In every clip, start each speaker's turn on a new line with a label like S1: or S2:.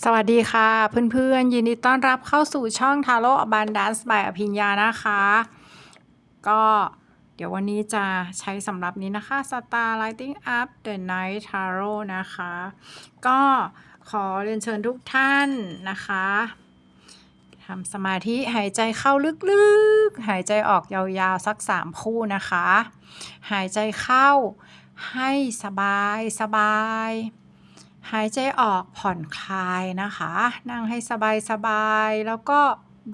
S1: สวัสดีค่ะ เพื่อนๆ ยินดีต้อนรับเข้าสู่ช่อง Taro Abundance by อภิญญานะคะ ก็เดี๋ยววันนี้จะใช้สำหรับนี้นะคะ Star Lighting Up the Night Tarot นะคะ ก็ขอเรียนเชิญทุกท่านนะคะทำสมาธิหายใจเข้าลึกๆ หายใจออกยาวๆ สัก3คู่นะคะ หายใจเข้าให้สบายสบาย หายใจออกผ่อนคลายนะคะ นั่งให้สบายสบายๆแล้วก็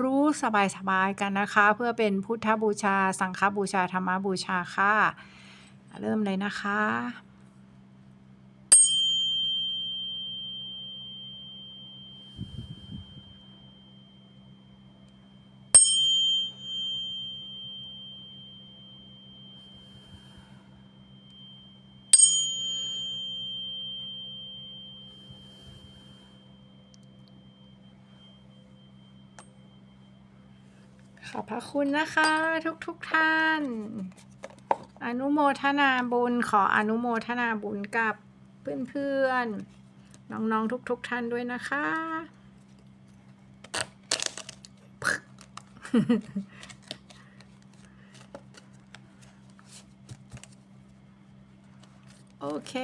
S1: รู้สบายสบายๆกันนะคะ เพื่อเป็นพุทธบูชา สังฆบูชาธรรมบูชาค่ะ เริ่มเลยนะคะ ขอบพระคุณนะคะทุกทุกท่าน อนุโมทนาบุญขออนุโมทนาบุญกับเพื่อนๆ น้องๆ ทุกๆท่านด้วยนะคะ โอเค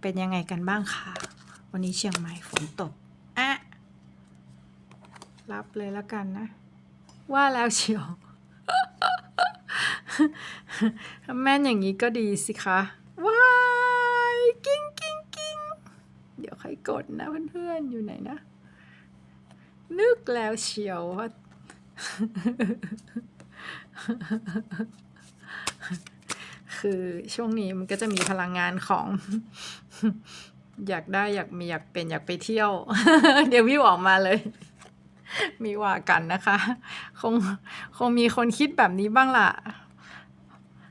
S1: เป็นยังไงกันบ้างคะวันนี้เชียงใหม่ฝนตก อะ รับเลยแล้วกันนะ ว่าแล้วเชียวแม่นอย่างนี้ก็ดีสิคะว้ายกิ้งกิ้งกิ้งเดี๋ยวใครกดนะเพื่อนๆ อยู่ไหนนะ นึกแล้วเชียวว่าคือช่วงนี้มันก็จะมีพลังงานของ อยากได้อยากมีอยากเป็นอยากไปเที่ยว เดี๋ยววิวออกมาเลย มีว่ากันนะคะ คงคงมีคนคิดแบบนี้บ้างล่ะ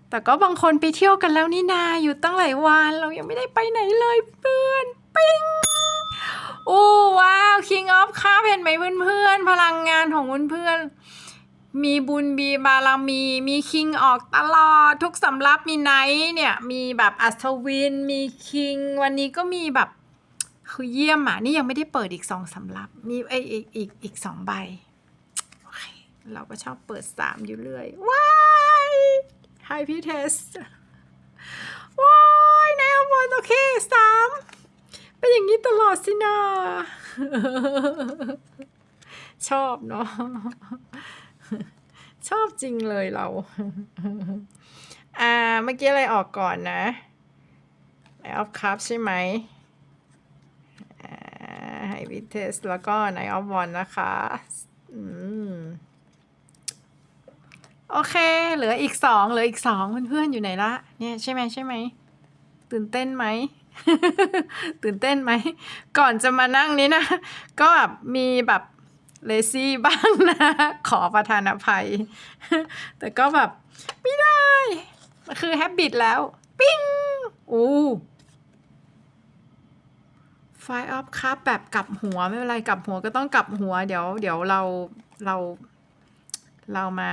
S1: แต่ก็บางคนไปเที่ยวกันแล้วนี่นาอยู่ตั้งหลายวันเรายังไม่ได้ไปไหนเลยเพื่อนปิ้งโอ้ว้าว King of Cup เห็นไหมเพื่อนๆ พลังงานของเพื่อนๆ มีบุญมีบารมีมีคิงออกตลอด ทุกสำรับมีไนท์เนี่ย มีแบบอัศวิน มีคิง วันนี้ก็มีแบบ คือเยี่ยมอะ นี่ยังไม่ได้เปิดอีกสองสำรับ มีไออีกอีกอีกสองใบ เราก็ชอบเปิดสามอยู่เรื่อย ว้ายไฮพี่เทส ว้ายนายอมอนโอเคสามเป็นอย่างนี้ตลอดสินะชอบเนาะชอบจริงเลยเรา อ่า เมื่อกี้อะไรออกก่อนนะไอออฟคัพใช่ไหม ไฮวิเทสแล้วก็ไนออฟวอนนะคะอืมโอเค เหลืออีกสองเหลืออีกสองเพื่อนๆอยู่ไหนละ เนี่ยใช่ไหมใช่ไหม ตื่นเต้นไหม ตื่นเต้นไหม ก่อนจะมานั่งนี้นะ ก็แบบมีแบบเลซี่บ้างนะ ขอประทานอภัย แต่ก็แบบ ไม่ได้ คือแฮบบิตแล้ว ปิ้งอู้ ไฟออฟคัพแบบกลับหัวไม่เป็นไรกลับหัวก็ต้องกลับหัว เดี๋ยวเดี๋ยวเราเราเรามา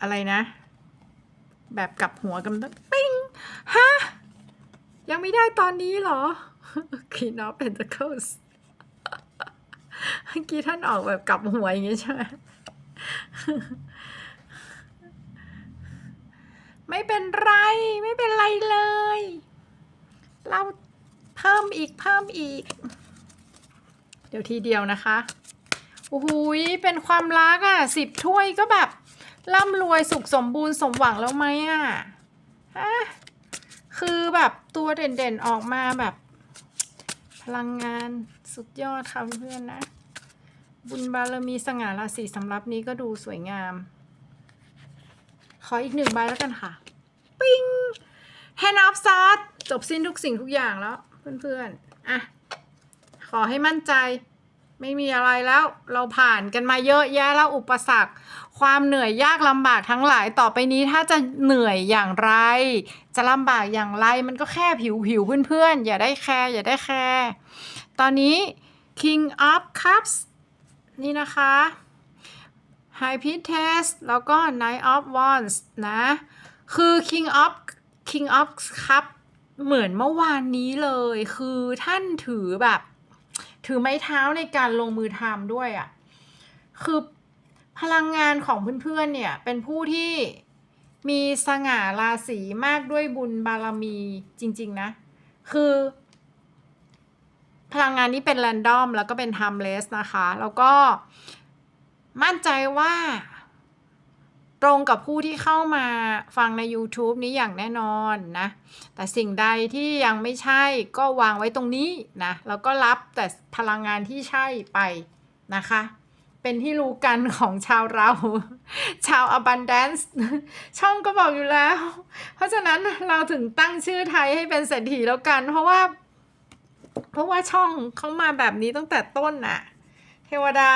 S1: อะไรนะ แบบกลับหัวกันต้องปิ้งฮะยังไม่ได้ตอนนี้เหรอ Queen of Pentacles เมื่อกี้ท่านออกแบบกลับหัวอย่างงี้ใช่ไหมไม่เป็นไร ไม่เป็นไรเลย เรา เพิ่มอีกเพิ่มอีก เดี๋ยวทีเดียวนะคะโอ้โหยเป็นความรักอะสิบถ้วยก็แบบร่ำรวยสุขสมบูรณ์สมหวังแล้วไหมอะฮะคือแบบตัวเด่นๆออกมาแบบ พลังงานสุดยอดค่ะเพื่อนๆนะ บุญบารมีสง่าราศีสำรับนี้ก็ดูสวยงาม ขออีกหนึ่งใบแล้วกันค่ะ ปิ้ง Hand of s w o r d จบสิ้นทุกสิ่งทุกอย่างแล้ว เพื่อนๆอะขอให้มั่นใจไม่มีอะไรแล้วเราผ่านกันมาเยอะแยะแล้วอุปสรรค ความเหนื่อยยากลำบากทั้งหลายต่อไปนี้ถ้าจะเหนื่อยอย่างไร จะลำบากอย่างไรมันก็แค่ผิวผิวๆเพื่อนๆ อย่าได้แคร์อย่าได้แคร์ตอนนี้ King of Cups นี่นะคะ High Priestess แล้วก็ Knight of Wands นะ คือ King of King of Cups เหมือนเมื่อวานนี้เลย คือท่านถือแบบ ถือไม้เท้าในการลงมือทำด้วยอะ่ะ คือพลังงานของเพื่อนๆเนี่ยเป็นผู้ที่มีสง่าราศีมากด้วยบุญบารมีจริง ๆ นะ คือ พลังงานนี้เป็นแรนดอมแล้วก็เป็น timeless นะคะ แล้วก็มั่นใจว่า ตรงกับผู้ที่เข้ามาฟังใน YouTube นี้อย่างแน่นอนนะ แต่สิ่งใดที่ยังไม่ใช่ก็วางไว้ตรงนี้นะ แล้วก็รับแต่พลังงานที่ใช่ไปนะคะ เป็นที่รู้กันของชาวเรา ชาว abundance ช่องก็บอกอยู่แล้ว เพราะฉะนั้นเราถึงตั้งชื่อไทยให้เป็นเศรษฐีแล้วกัน เพราะว่า เพราะว่าช่องเขามาแบบนี้ตั้งแต่ต้นน่ะ เทวดา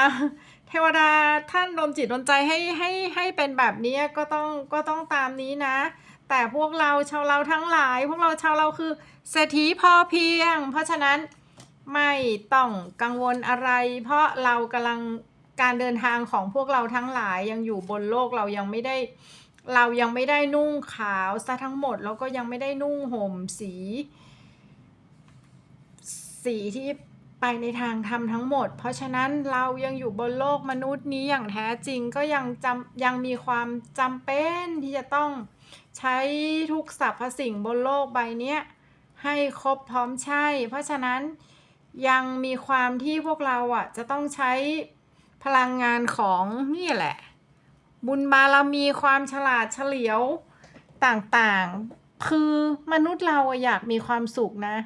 S1: เทวดาท่านดนจิตดนใจให้ให้ให้เป็นแบบนี้ก็ต้องก็ต้องตามนี้นะ แต่พวกเราชาวเราทั้งหลาย พวกเราชาวเราคือเศรษฐีพอเพียง เพราะฉะนั้นไม่ต้องกังวลอะไร เพราะเรากำลังการเดินทางของพวกเราทั้งหลายยังอยู่บนโลกเรายังไม่ได้ เรายังไม่ได้นุ่งขาวซะทั้งหมด แล้วก็ยังไม่ได้นุ่งห่มสี สีที่ ไปในทางธรรมทั้งหมด เพราะฉะนั้นเรายังอยู่บนโลกมนุษย์นี้อย่างแท้จริงก็ยังจำยังมีความจำเป็นที่จะต้องใช้ทุกสรรพสิ่งบนโลกใบนี้ให้ครบพร้อมใช่ เพราะฉะนั้นยังมีความที่พวกเราอะจะต้องใช้พลังงานของนี่แหละ บุญบารมีความฉลาดเฉลียวต่างๆ คือมนุษย์เราอยากมีความสุขนะ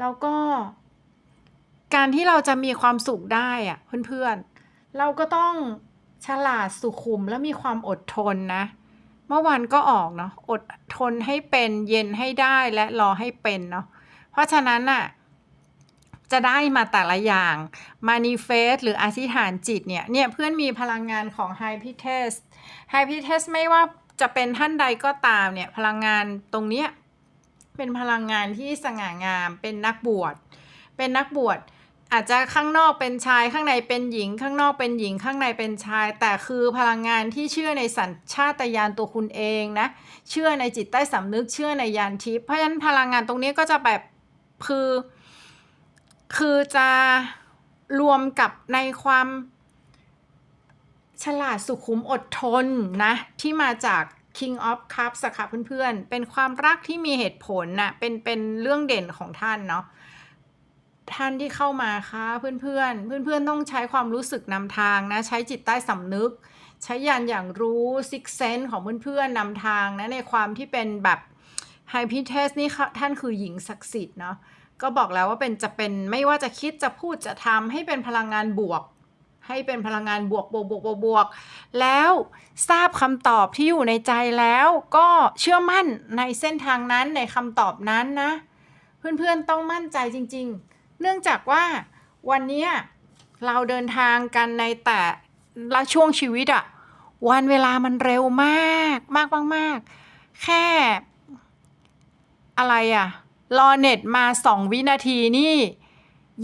S1: แล้วก็ การที่เราจะมีความสุขได้อะเพื่อนๆ เราก็ต้องฉลาดสุขุมและมีความอดทนนะ เมื่อวานก็ออกเนาะอดทนให้เป็นเย็นให้ได้และรอให้เป็นเนาะเพราะฉะนั้นน่ะจะได้มาแต่ละอย่าง manifest หรืออธิษฐานจิตเนี่ยเนี่ยเพื่อนมีพลังงานของ High p i t e s High p i t e s ไม่ว่าจะเป็นท่านใดก็ตามเนี่ยพลังงานตรงเนี้ยเป็นพลังงานที่สง่างามเป็นนักบวชเป็นนักบวช อาจจะข้างนอกเป็นชายข้างในเป็นหญิง ข้างนอกเป็นหญิงข้างในเป็นชาย แต่คือพลังงานที่เชื่อในสัญชาตญาณตัวคุณเองนะเชื่อในจิตใต้สำนึกเชื่อในยานทิพย์เพราะฉะนั้นพลังงานตรงนี้ก็จะแบบคือคือจะรวมกับในความฉลาดสุขุมอดทนนะที่มาจาก King of Cups อะค่ะเพื่อนๆ เป็นความรักที่มีเหตุผลน่ะเป็นเป็นเรื่องเด่นของท่านเนาะ ท่านที่เข้ามาคะเพื่อนๆเพื่อนๆต้องใช้ความรู้สึกนำทางนะ ใช้จิตใต้สำนึก ใช้ยานอย่างรู้ซิกเซนของเพื่อนๆนำทางนะ ในความที่เป็นแบบไฮพิเทสนี่ท่านคือหญิงศักดิ์สิทธิ์เนาะก็บอกแล้วว่าเป็นจะเป็นไม่ว่าจะคิดจะพูดจะทำให้เป็นพลังงานบวก ให้เป็นพลังงานบวกบวกบวกบวกบวก แล้วทราบคำตอบที่อยู่ในใจแล้วก็เชื่อมั่นในเส้นทางนั้นในคำตอบนั้นนะ เพื่อนๆต้องมั่นใจจริง ๆ เนื่องจากว่าวันนี้เราเดินทางกันในแต่ละช่วงชีวิตอะวันเวลามันเร็วมากมากมากมากแค่อะไรอะรอเน็ตมาสองวินาทีนี่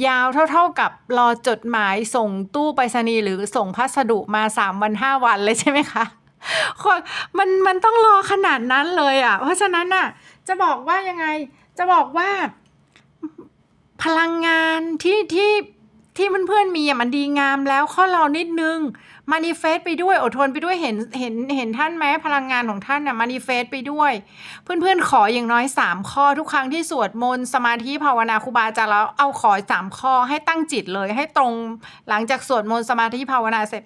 S1: ยาวเท่าๆกับรอจดหมายส่งตู้ไปรษณีย์หรือส่งพัสดุมาสามวันห้าวันเลยใช่ไหมคะมันมันต้องรอขนาดนั้นเลยอะ่ะ เพราะฉะนั้นน่ะ จะบอกว่ายังไงจะบอกว่า พลังงานที่ที่ที่เพื่อนๆมีอะมันดีงามแล้วข้อเรานิดนึงมานิเฟสไปด้วยอดทนไปด้วยเห็นเห็นเห็นท่านไหมพลังงานของท่านน่ะมานิเฟสไปด้วย เพื่อนๆขออย่างน้อย 3 ข้อทุกครั้งที่สวดมนต์สมาธิภาวนาครูบาอาจารย์แล้วเอาขอสามข้อให้ตั้งจิตเลยให้ตรงหลังจากสวดมนต์สมาธิภาวนาเสร็จ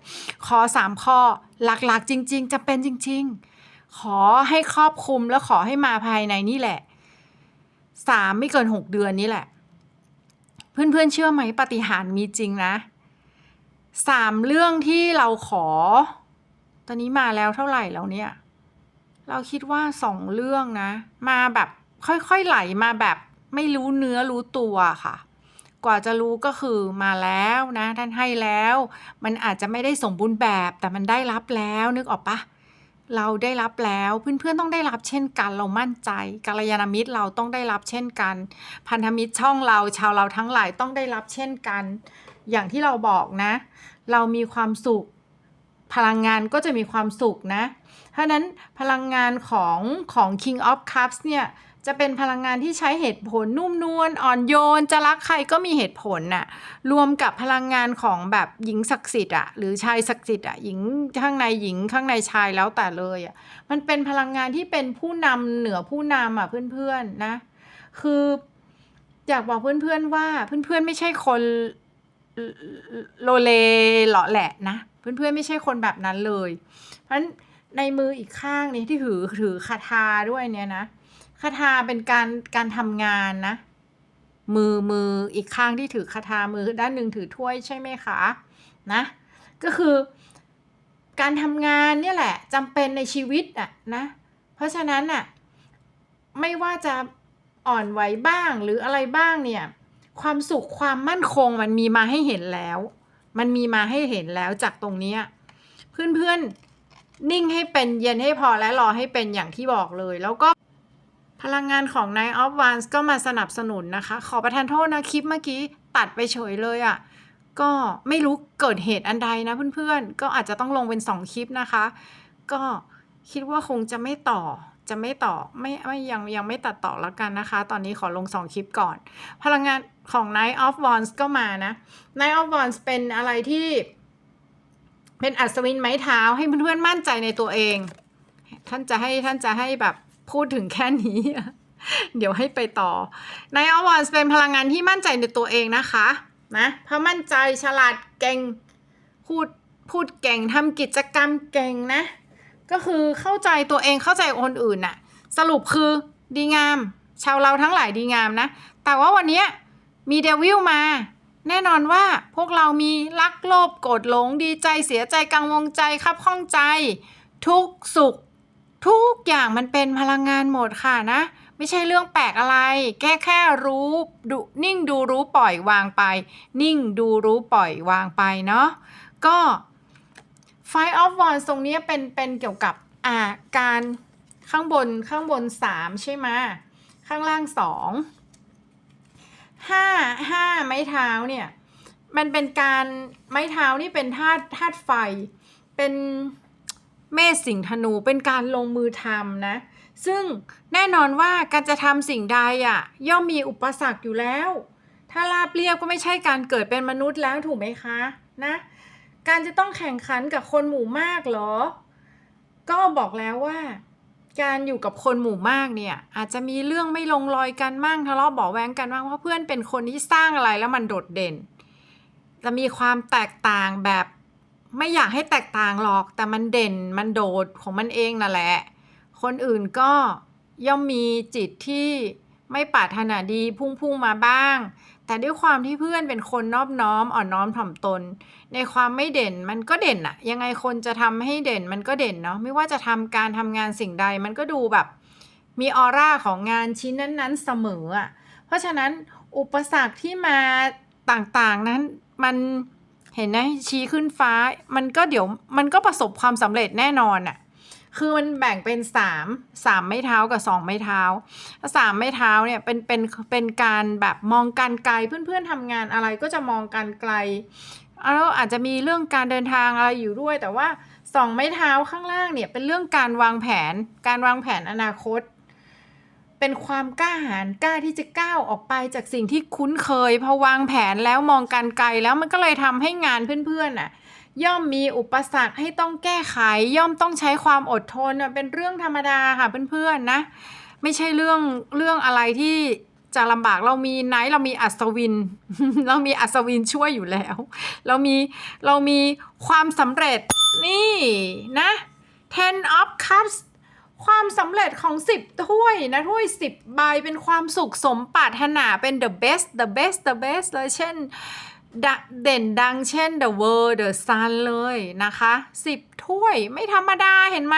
S1: ขอสามข้อหลักๆ จริง ๆจะเป็นจริง ๆ ขอให้ครอบคลุมแล้วขอให้มาภายในนี่แหละสามไม่เกินหกเดือนนี้แหละ เพื่อนๆเชื่อไหมปฏิหารมีจริงนะสามเรื่องที่เราขอ ตอนนี้มาแล้วเท่าไหร่แล้วเนี่ย เราคิดว่าสองเรื่องนะ มาแบบค่อยๆไหลมาแบบไม่รู้เนื้อรู้ตัวค่ะ กว่าจะรู้ก็คือมาแล้วนะ ท่านให้แล้ว มันอาจจะไม่ได้สมบูรณ์แบบแต่มันได้รับแล้วนึกออกปะ เราได้รับแล้วเพื่อนๆต้องได้รับเช่นกัน เรามั่นใจกัลยาณมิตรเราต้องได้รับเช่นกัน พันธมิตรช่องเราชาวเราทั้งหลายต้องได้รับเช่นกัน อย่างที่เราบอกนะ เรามีความสุข พลังงานก็จะมีความสุขนะเพราะนั้นพลังงานของของ King of Cups เนี่ย จะเป็นพลังงานที่ใช้เหตุผลนุ่มนวลอ่อนโยน จะรักใครก็มีเหตุผลน่ะรวมกับพลังงานของแบบหญิงศักดิ์สิทธิ์อะหรือชายศักดิ์สิทธิ์อะหญิงข้างในหญิงข้างในชายแล้วแต่เลยอะมันเป็นพลังงานที่เป็นผู้นำเหนือผู้นำอะเพื่อนๆนะ คืออยากบอกเพื่อนๆว่าเพื่อนๆไม่ใช่คนโลเลเหลาะแหละนะเพื่อนๆไม่ใช่คนแบบนั้นเลย เพราะฉะนั้นในมืออีกข้างนี้ที่ถือถือคาถาด้วยเนี่ยนะ คาถาเป็นการการทำงานนะ มือมืออีกข้างที่ถือคาถามือด้านหนึ่งถือถ้วยใช่ไหมคะนะก็คือการทำงานเนี่ยแหละจำเป็นในชีวิตอะนะเพราะฉะนั้นอะไม่ว่าจะอ่อนไหวบ้างหรืออะไรบ้างเนี่ยความสุขความมั่นคงมันมีมาให้เห็นแล้ว มันมีมาให้เห็นแล้วจากตรงนี้เพื่อนๆนิ่งให้เป็นเย็นให้พอและรอให้เป็นอย่างที่บอกเลย แล้วก็ พลังงานของ Night of Wands ก็มาสนับสนุนนะคะ ขอประทานโทษนะคลิปเมื่อกี้ตัดไปเฉยเลยอะ่ะก็ไม่รู้เกิดเหตุอันใดนะเพื่อนๆ ก็อาจจะต้องลงเป็นสองคลิปนะคะ ก็คิดว่าคงจะไม่ต่อจะไม่ต่อไม่ไม่ยังยังไม่ตัดต่อแล้วกันนะคะ ตอนนี้ขอลงสองคลิปก่อน พลังงานของ Night of Wands ก็มานะ Night of Wands เป็นอะไรที่ เป็นอัศวินไม้เท้าให้เพื่อนๆมั่นใจในตัวเอง ท่านจะให้ท่านจะให้แบบ พูดถึงแค่นี้ เดี๋ยวให้ไปต่อ Night of Wands เป็นพลังงานที่มั่นใจในตัวเองนะคะนะเพราะมั่นใจฉลาดเก่งพูดพูดเก่งทำกิจกรรมเก่งนะ ก็คือเข้าใจตัวเองเข้าใจคนอื่นน่ะ สรุปคือดีงาม ชาวเราทั้งหลายดีงามนะ แต่ว่าวันนี้มีเดวิลมา แน่นอนว่าพวกเรามีรักโลภโกรธหลงดีใจเสียใจกังวลใจคับข้องใจ ทุกข์สุข ทุกอย่างมันเป็นพลังงานหมดค่ะนะ ไม่ใช่เรื่องแปลกอะไร แค่แค่รู้ดูนิ่งดูรู้ปล่อยวางไป นิ่งดูรู้ปล่อยวางไปเนาะก็ Five of Wands ตรงนี้เป็นเป็นเกี่ยวกับอ่าการข้างบนข้างบนสามใช่ไหมข้างล่างสองห้าห้าไม้เท้าเนี่ย มันเป็นการไม้เท้านี่เป็นธาตุธาตุไฟเป็น เมษสิงห์ธนูเป็นการลงมือทำนะ ซึ่งแน่นอนว่าการจะทำสิ่งใดอะ่ะ ย่อมมีอุปสรรคอยู่แล้ว ถ้าราบเรียบก็ไม่ใช่การเกิดเป็นมนุษย์แล้วถูกไหมคะนะการจะต้องแข่งขันกับคนหมู่มากเหรอ ก็บอกแล้วว่า การอยู่กับคนหมู่มากเนี่ย อาจจะมีเรื่องไม่ลงรอยกันมั่งทะเลาะเบาแวงกันบ้างเพราะเพื่อนเป็นคนที่สร้างอะไรแล้วมันโดดเด่น จะมีความแตกต่างแบบ ไม่อยากให้แตกต่างหรอก แต่มันเด่นมันโดดของมันเองนั่นแหละ คนอื่นก็ย่อมมีจิตที่ไม่ปรารถนาดีพุ่งๆมาบ้าง แต่ด้วยความที่เพื่อนเป็นคนนอบน้อมอ่อนน้อมถ่อมตน ในความไม่เด่นมันก็เด่นอะยังไงคนจะทำให้เด่นมันก็เด่นเนาะไม่ว่าจะทำการทำงานสิ่งใดมันก็ดูแบบ มีออร่าของงานชิ้นนั้นๆเสมออะเพราะฉะนั้นอุปสรรคที่มาต่างๆนั้นมัน เห็นไหมชี้ขึ้นฟ้า มันก็เดี๋ยวมันก็ประสบความสำเร็จแน่นอนอะคือมันแบ่งเป็นสามสามไม้เท้ากับสองไม้เท้าสามไม้เท้าเนี่ยเป็นเป็นเป็นการแบบมองการไกลเพื่อนๆทำงานอะไรก็จะมองการไกลแล้วอาจจะมีเรื่องการเดินทางอะไรอยู่ด้วย แต่ว่าสองไม้เท้าข้างล่างเนี่ยเป็นเรื่องการวางแผน การวางแผนอนาคต เป็นความกล้าหาญกล้าที่จะก้าวออกไปจากสิ่งที่คุ้นเคยพอวางแผนแล้วมองการไกลแล้วมันก็เลยทำให้งานเพื่อนๆน่ะย่อมมีอุปสรรคให้ต้องแก้ไข ย่อมต้องใช้ความอดทนเป็นเรื่องธรรมดาค่ะเพื่อนๆนะ ไม่ใช่เรื่องเรื่องอะไรที่จะลำบากเรามีไนท์เรามีอัศวิน เรามีอัศวินช่วยอยู่แล้ว เรามีเรามีความสำเร็จนี่นะ ten of cups ความสำเร็จของ 10 ถ้วยนะถ้วย 10 ใบเป็นความสุขสมปรารถนาเป็น the best the best the best เลยเช่นเด่นดังเช่น the world the sun เลยนะคะ 10 ถ้วยไม่ธรรมดาเห็นไหม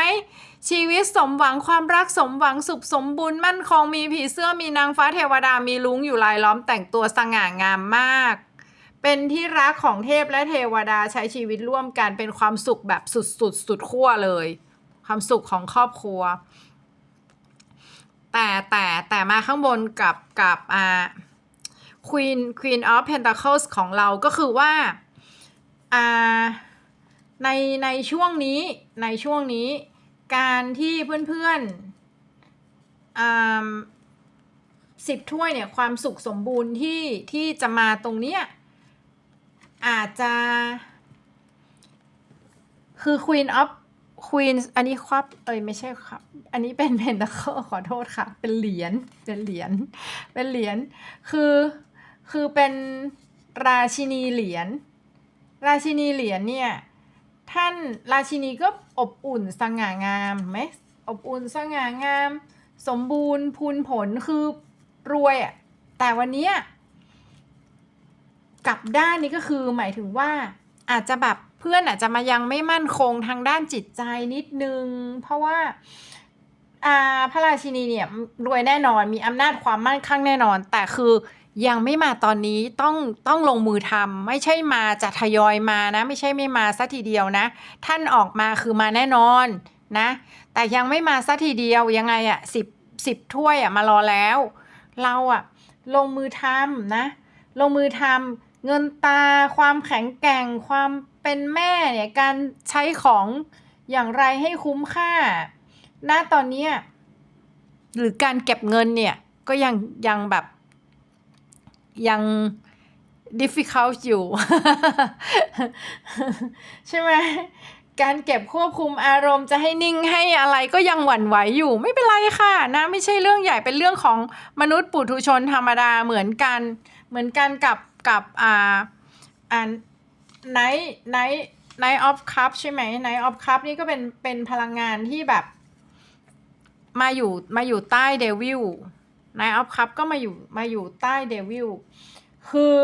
S1: ชีวิตสมหวังความรักสมหวังสุขสมบูรณ์มั่นคงมีผีเสื้อมีนางฟ้าเทวดามีลุงอยู่รายล้อมแต่งตัวสง่างามมาก เป็นที่รักของเทพและเทวดาใช้ชีวิตร่วมกันเป็นความสุขแบบสุดสุดสุดขั้วเลย ความสุขของครอบครัว แต่แต่แต่มาข้างบนกับกับอ่า Queen Queen of Pentacles ของเราก็คือว่าอ่าในในช่วงนี้ในช่วงนี้การที่เพื่อนๆอ่าสิบถ้วยเนี่ยความสุขสมบูรณ์ที่ที่จะมาตรงเนี้ยอาจจะคือ Queen of Queen อันนี้ครับ เอ้ยไม่ใช่ครับ อันนี้เป็น Pentacle ขอโทษค่ะ เป็นเหรียญ เป็นเหรียญ เป็นเหรียญ คือ คือเป็นราชินีเหรียญ ราชินีเหรียญเนี่ย ท่านราชินีก็อบอุ่นสง่างามไหมอบอุ่นสง่างาม สมบูรณ์พูนผลคือรวยอะแต่วันนี้กลับด้านนี้ก็คือหมายถึงว่าอาจจะแบบ พื่อนอาจจะมายังไม่มั่นคงทางด้านจิตใจนิดนึง เพราะว่าอาพระราชินีเนี่ยรวยแน่นอนมีอำนาจความมั่นคงแน่นอน แต่คือยังไม่มาตอนนี้ต้องต้องลงมือทำไม่ใช่มาจะทยอยมานะ ไม่ใช่ไม่มาสัทีเดียวนะ ท่านออกมาคือมาแน่นอนนะ แต่ยังไม่มาสัทีเดียวยังไงอะสิบสิบถ้วยอะมารอแล้ว เราอะลงมือทำนะ ลงมือทำเงินตาความแข็งแกร่งความ เป็นแม่เนี่ยการใช้ของอย่างไรให้คุ้มค่า ณ ตอนเนี้หรือการเก็บเงินเนี่ยก็ยังยังแบบยัง difficult อยู่ ใช่ไหมการเก็บควบคุมอารมณ์จะให้นิ่งให้อะไรก็ยังหวั่นไหวอยู่ไม่เป็นไรค่ะนะไม่ใช่เรื่องใหญ่เป็นเรื่องของมนุษย์ปุถุชนธรรมดาเหมือนกัน เหมือนกันกับกับอ่าอ่า Night Night Night of Cup ใช่ไหม Night of Cup นี่ก็เป็นเป็นพลังงานที่แบบ มาอยู่มาอยู่ใต้เดวิล Night of Cup ก็มาอยู่มาอยู่ใต้เดวิลคือ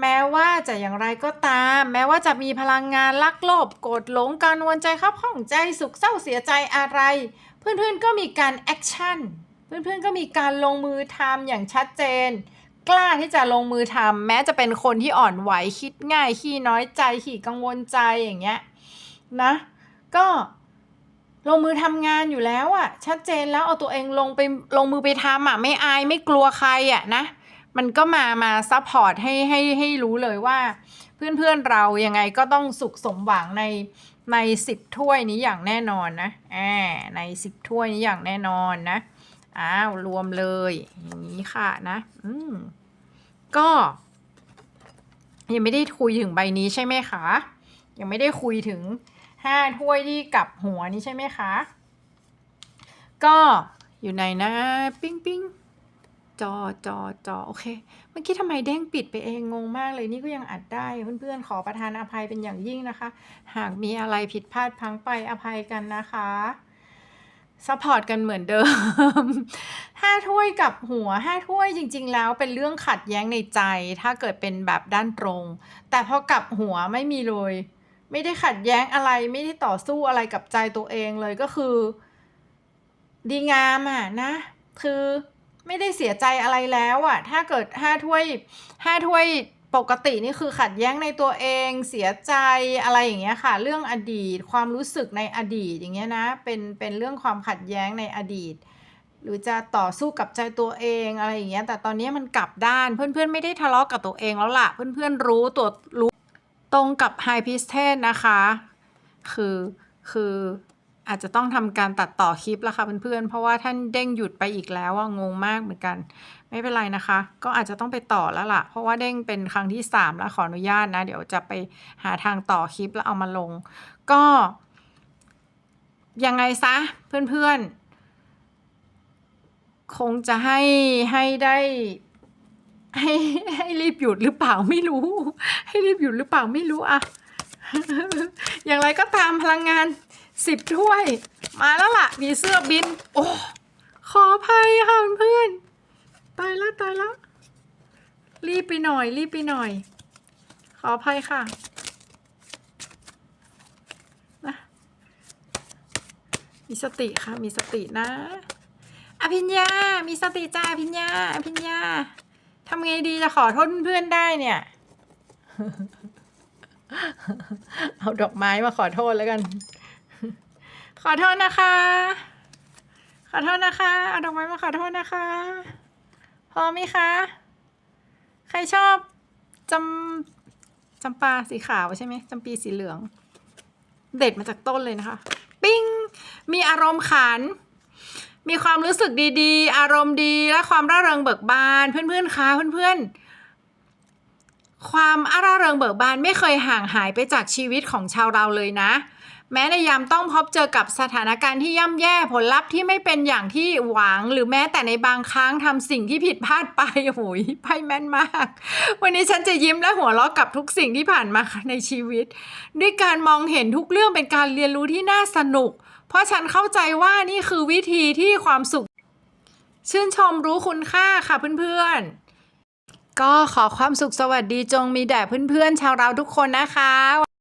S1: แม้ว่าจะอย่างไรก็ตาม แม้ว่าจะมีพลังงานลักโลภโกรธหลงการวนใจขับข้องใจสุขเศร้าเสียใจอะไร เพื่อนๆก็มีการแอคชั่นเพื่อนๆก็มีการลงมือทำอย่างชัดเจน กล้าที่จะลงมือทำแม้จะเป็นคนที่อ่อนไหวคิดง่ายขี้น้อยใจขี้กังวลใจอย่างเงี้ยนะ ก็ลงมือทำงานอยู่แล้วอะชัดเจนแล้วเอาตัวเองลงไปลงมือไปทำอะไม่อายไม่กลัวใครอะนะมันก็มามาซัพพอร์ตให้ให้ให้รู้เลยว่า เพื่อนเพื่อนเรายังไงก็ต้องสุขสมหวังในในสิบถ้วยนี้อย่างแน่นอนนะอ่าในสิบถ้วยนี้อย่างแน่นอนนะอ้าวรวมเลยอย่างนี้ค่ะนะ อืม ก็ยังไม่ได้คุยถึงใบนี้ใช่ไหมคะ ยังไม่ได้คุยถึงห้าถ้วยที่กลับหัวนี้ใช่ไหมคะ ก็อยู่ในนะ ปิ้งปิ้งจอจอจอโอเค เมื่อกี้ทำไมเด้งปิดไปเองงงมากเลยนี่ก็ยังอัดได้เพื่อนๆขอประทานอภัยเป็นอย่างยิ่งนะคะ หากมีอะไรผิดพลาดพังไปอภัยกันนะคะ ซัพพอร์ตกันเหมือนเดิม ห้าถ้วยกับหัวห้าถ้วยจริง ๆ แล้วเป็นเรื่องขัดแย้งในใจ ถ้าเกิดเป็นแบบด้านตรง แต่พอกับหัวไม่มีเลย ไม่ได้ขัดแย้งอะไร ไม่ได้ต่อสู้อะไรกับใจตัวเองเลยก็คือ ดีงามอะนะ คือไม่ได้เสียใจอะไรแล้วอะ ถ้าเกิดห้าถ้วยห้าถ้วย ปกตินี่คือขัดแย้งในตัวเองเสียใจอะไรอย่างเงี้ยค่ะ เรื่องอดีตความรู้สึกในอดีตอย่างเงี้ยนะเป็นเป็นเรื่องความขัดแย้งในอดีต หรือจะต่อสู้กับใจตัวเองอะไรอย่างเงี้ยแต่ตอนนี้มันกลับด้านเพื่อนๆไม่ได้ทะเลาะกับตัวเองแล้วล่ะเพื่อนๆรู้ตัวรู้ตรงกับไฮพิสเทนนะคะ คือคือ อาจจะต้องทำการตัดต่อคลิปแล้วค่ะเพื่อนๆ เพราะว่าท่านเด้งหยุดไปอีกแล้วว่างงมากเหมือนกัน ไม่เป็นไรนะคะ ก็อาจจะต้องไปต่อแล้วล่ะ เพราะว่าเด้งเป็นครั้งที่สามแล้วขออนุญาตนะ เดี๋ยวจะไปหาทางต่อคลิปแล้วเอามาลง ก็ ยังไงซะเพื่อนๆ คงจะให้ให้ได้ให้ให้รีบหยุดหรือเปล่าไม่รู้ ให้รีบหยุดหรือเปล่าไม่รู้อะอย่างไรก็ตามพลังงาน สิบถ้วย มาแล้วล่ะมีเสื้อบิน โอ้ขออภัยค่ะเพื่อนตายละตายละรีบไปหน่อย รีบไปหน่อย ขออภัยค่ะนะมีสติค่ะ มีสตินะอภิญญา มีสติจ้าอภิญญาอภิญญาทำไงดีจะขอโทษเพื่อนได้เนี่ย เอาดอกไม้มาขอโทษแล้วกัน ขอโทษนะคะ ขอโทษนะคะ เอาดอกไม้มาขอโทษนะคะ พอไหมคะ ใครชอบจำจำปาสีขาวใช่ไหมจำปีสีเหลือง เด็ดมาจากต้นเลยนะคะ ปิ้ง มีอารมณ์ขัน มีความรู้สึกดีๆ อารมณ์ดีและความร่าเริงเบิกบาน เพื่อนๆคะเพื่อนๆความร่าเริงเบิกบานไม่เคยห่างหายไปจากชีวิตของชาวเราเลยนะ แม้ในยามต้องพบเจอกับสถานการณ์ที่ย่ำแย่ผลลัพธ์ที่ไม่เป็นอย่างที่หวัง หรือแม้แต่ในบางครั้งทำสิ่งที่ผิดพลาดไปโอ้โหยไพ่แม่นมาก วันนี้ฉันจะยิ้มและหัวเราะกับทุกสิ่งที่ผ่านมาในชีวิต ด้วยการมองเห็นทุกเรื่องเป็นการเรียนรู้ที่น่าสนุก เพราะฉันเข้าใจว่านี่คือวิธีที่ความสุข ชื่นชมรู้คุณค่าค่ะเพื่อนๆก็ขอความสุขสวัสดีจงมีแด่เพื่อนๆชาวเราทุกคนนะคะ